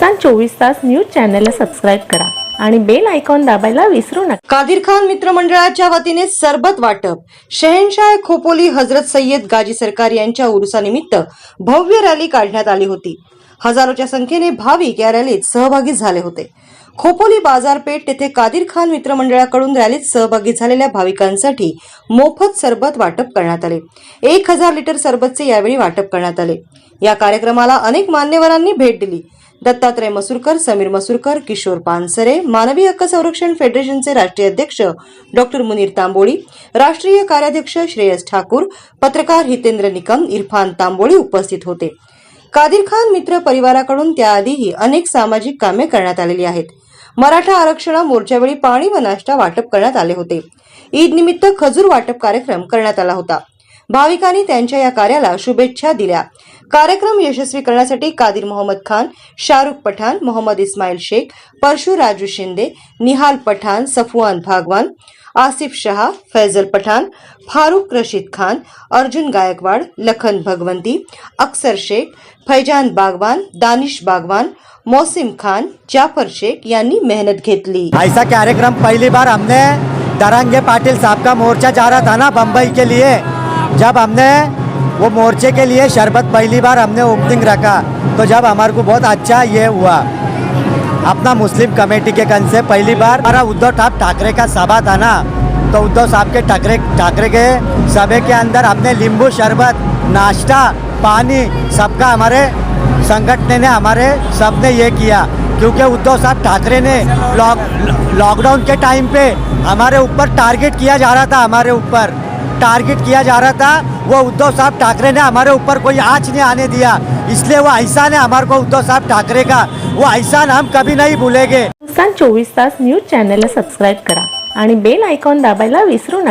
हिंदुस्तान चोवीस तास न्यूज चॅनलला सबस्क्राईब करा आणि बेल आयकॉन दाबायला विसरू नका. कादिर खान मित्रमंडळाच्या वतीने सरबत वाटप. शहेनशाह खोपोली हजरत सय्यद गाजी सरकार यांच्या उरुसानिमित्त भव्य रॅली काढण्यात आली होती. हजारोच्या संख्येने भाविक या रॅलीत सहभागी झाले होते. खोपोली बाजारपेठ तेथे कादीर खान मित्रमंडळाकडून रॅलीत सहभागी झालेल्या भाविकांसाठी मोफत सरबत वाटप करण्यात आले. एक हजार लिटर सरबतचे यावेळी वाटप करण्यात आले. या कार्यक्रमाला अनेक मान्यवरांनी भेट दिली. दत्तात्रय मसुरकर समीर मसुरकर किशोर पानसरे मानवी हक्क संरक्षण फेडरेशनचे राष्ट्रीय अध्यक्ष डॉक्टर मुनीर तांबोळी राष्ट्रीय कार्याध्यक्ष श्रेयस ठाकूर पत्रकार हितेंद्र निकम इरफान तांबोळी उपस्थित होते. कादीर खान मित्र परिवाराकडून त्याआधीही अनेक सामाजिक कामे करण्यात आलेली आहेत. मराठा आरक्षण मोर्चावेळी पाणी व नाश्ता वाटप करण्यात आले होते. ईद निमित्त खजूर वाटप कार्यक्रम करण्यात आला होता. भाविकांनी त्यांच्या या कार्याला शुभेच्छा दिल्या. कार्यक्रम यशस्वी करण्यासाठी कादिर मोहम्मद खान शाहरुख पठाण मोहम्मद इस्माईल शेख परशु राजू शिंदे निहाल पठाण सफुआन भागवान आसिफ शहा फैजल पठाण फारुख रशीद खान अर्जुन गायकवाड लखन भगवंती अक्सर शेख फैजान बागवान दानिश बागवान मोसिम खान जाफर शेख यांनी मेहनत घेतली. ऐसा कार्यक्रम पहली बार हमने दरंगे पाटिल साहब का मोर्चा जा रहा था ना बम्बई के लिए। जब हमने वो मोर्चे के लिए शरबत पहली बार हमने ओपनिंग रखा तो जब हमारे को बहुत अच्छा ये हुआ। अपना मुस्लिम कमेटी के कन से पहली बार हमारा उद्धव ठाक ठाकरे का सभा था ना तो उद्धव साहब के ठाकरे ठाकरे के सभा के अंदर हमने नींबू शरबत, नाश्ता, पानी, सबका हमारे संगठन ने हमारे सबने ये किया। क्योंकि उद्धव साहब ठाकरे ने लॉक लॉकडाउन के टाइम पे हमारे ऊपर टारगेट किया जा रहा था, हमारे ऊपर। टारगेट किया जा रहा था वो उद्धव साहब ठाकरे ने हमारे ऊपर कोई आँच नहीं आने दिया। इसलिए वो एहसान है हमारे को उद्धव साहब ठाकरे का वो एहसान हम कभी नहीं भूलेंगे। चोवीस तास न्यूज चॅनलला सबस्क्राईब करा आणि बेल आयकॉन दाबायला विसरू नका।